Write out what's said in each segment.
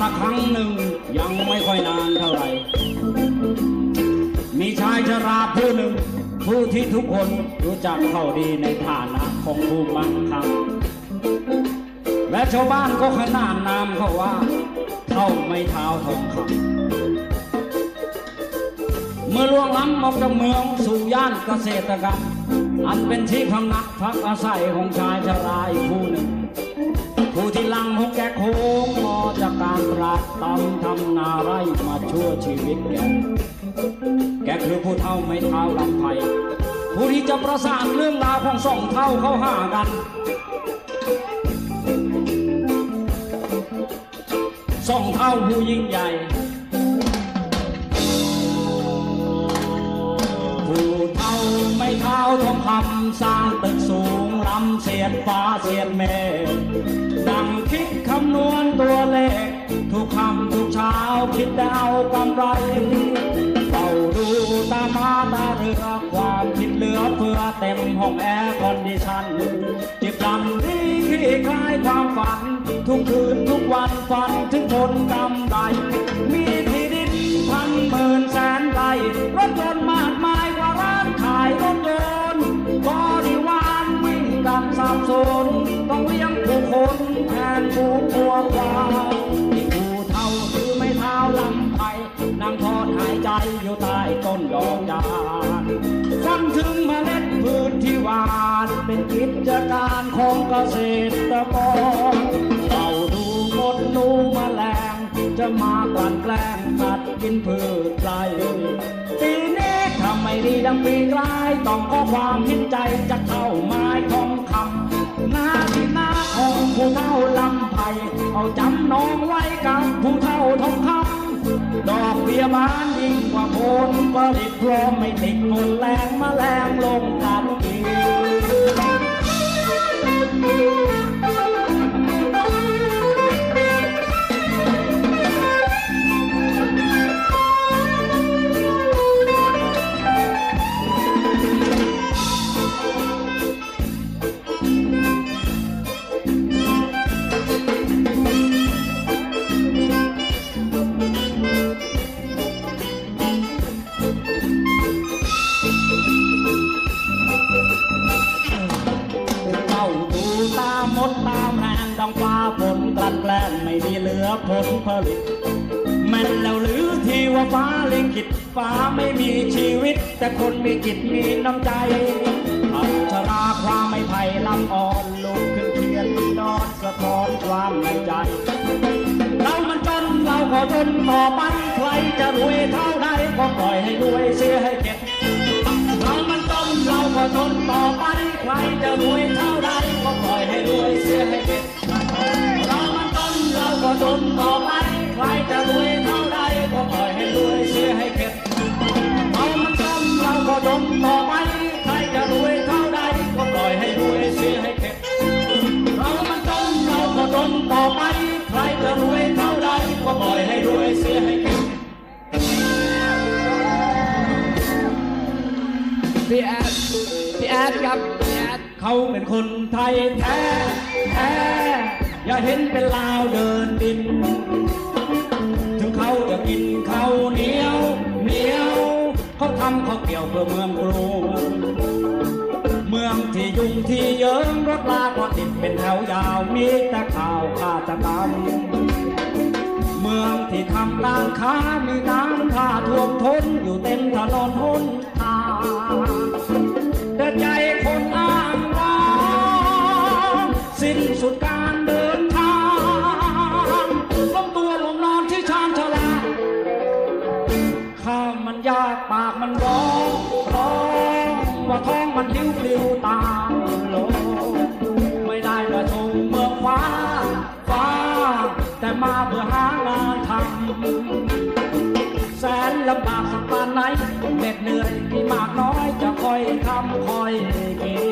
มาครั้งหนึ่งยังไม่ค่อยนานเท่าไหร่ มีชายชราผู้หนึ่ง ผู้ที่ทุกคนรู้จักเขาดีในฐานะของผู้มั่งคั่งและชาวบ้านก็ขนานนามเขาว่าเท่าไม่เท้าทองคำเมื่อล่วงล้ำออกจากเมืองสู่ย่านเกษตรกรรม อันเป็นที่พำนักพักอาศัยของชายชราอีกผู้หนึ่ง ผู้ที่ลังหกแกโค้งมอจากการราดตำทำนาไร่มาชั่วชีวิตแก แกคือผู้เท่าไม่เท่าลำไพผู้ที่จะประสานเรื่องราวของสองเท่าเข้าหากัน สองเท่าผู้ยิ่งใหญ่ผู้เท่าไม่เท่าทองคำสร้างตึกสูงล้ำเสียดฟ้าเสียดเมฆ ดังคิดคำนวณตัวเลข ทุกคำทุกเช้าคิดดากำไรเฝ้าดูตามาตาเรือความคิดเหลือเพื่อเต็มห้องแอร์คอนดิชันจิบลำนี้ขี้คลายความฝัน ทุกคืนทุกวันฝันถึงผลกำไร ผัวควายที่ผู้เท่าถือไม่เท้าลำไพนั่งทอดหายใจอยู่ใต้ต้นดอกจานฝันถึงเมล็ดพืชที่หวานเป็นกิจการของเกษตรกรเฝ้าดูมดนูแมลงจะมากลั่นแกล้งกัดกินพืชไรปีนี้ทำไม่ดีดังปีกลายต้องขอความเห็นใจจะเข้าม้ท จำนองไว้กับผู้เท่าทองคำดอกเบี้ยบานยิ่งกว่าโคนผลิตพร้อมไม่ติดมนแรงมาแรงลงกา เหลือผลผลิตแม่นแล้วหรือที่ว่าฟ้าลิขิตฟ้าไม่มีชีวิต แต่คนมีจิตมีน้ำใจอัชราความไม่ไผ่ลำอ่อนลูกขึ้นเทียนนอนสะท้อนความในใจ เรามันจนเราก็จนต่อไปใครจะรวยเท่าใดก็ปล่อยให้รวยเสียให้เก็บเรามันจนเราก็จนต่อไปใครจะรวยเท่า นต่อไปใครจะรวยเท่าใดก็ปล่อยให้รวยเสียให้เก็บเรามันจนเราก็จนต่อไปใครจะรวยเท่าใดก็ปล่อยให้รวยเสียให้เก็บเรามันจนเราก็จนต่อไปใครจะรวยเท่าใดก็ปล่อยให้รวยเสียให้เก็บพี่แอดพี่แอดครับพี่แอดเขาเป็นคนไทยแท้แท้ อย่าเห็นเป็นลาวเดินดินถึงเขาจะกินเขาเหนียวเหนียว เขาทำเขาเกี่ยวเพื่อเมืองกรุงเมืองที่ยุ่งที่เยิงรถลาก็ติดเป็นแถวยาวมีแต่ข่าวฆาตกรรมเมืองที่ทำร้านค้ามีน้ำท่าท่วมท้นอยู่เต็มถนนหนทางแต่ใจคนอ้างว้างสิ้นสุดการ ปากมันร้องร้องว่าท้องมันหิวปลิวตามลมไม่ได้มาชมเมืองฟ้าฟ้า แต่มาเพื่อหางานทำแสนลำบากสักปานไหนเหน็ดเหนื่อยที่มากน้อยจะคอยทำคอยกิน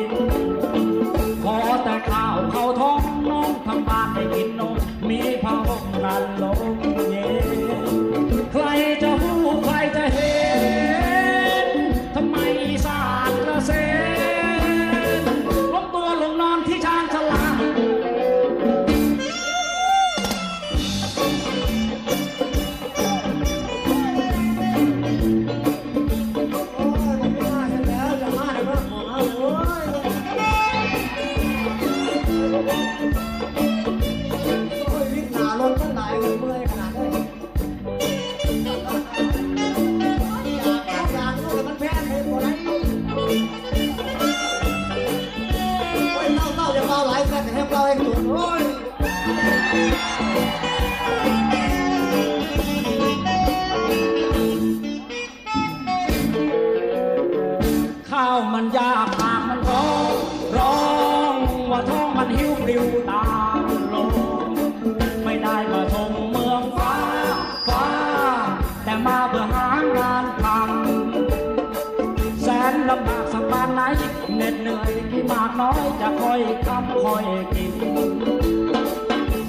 น้อยจะคอยคำคอยกิน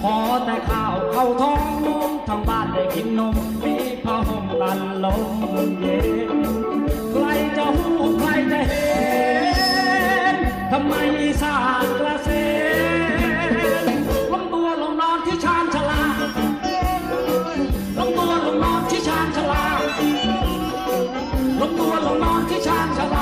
ขอแต่ข้าวเข้าท้องทั้งบ้านได้กินนมมีผ้าห่มกันลมเย็น ใครจะหูใครจะเห็น ทำไมสานกระเซ็นลงตัวลงนอนที่ชานชลาลงตัวลงนอนที่ชานชลาลงตัวลงนอนที่ชานชลา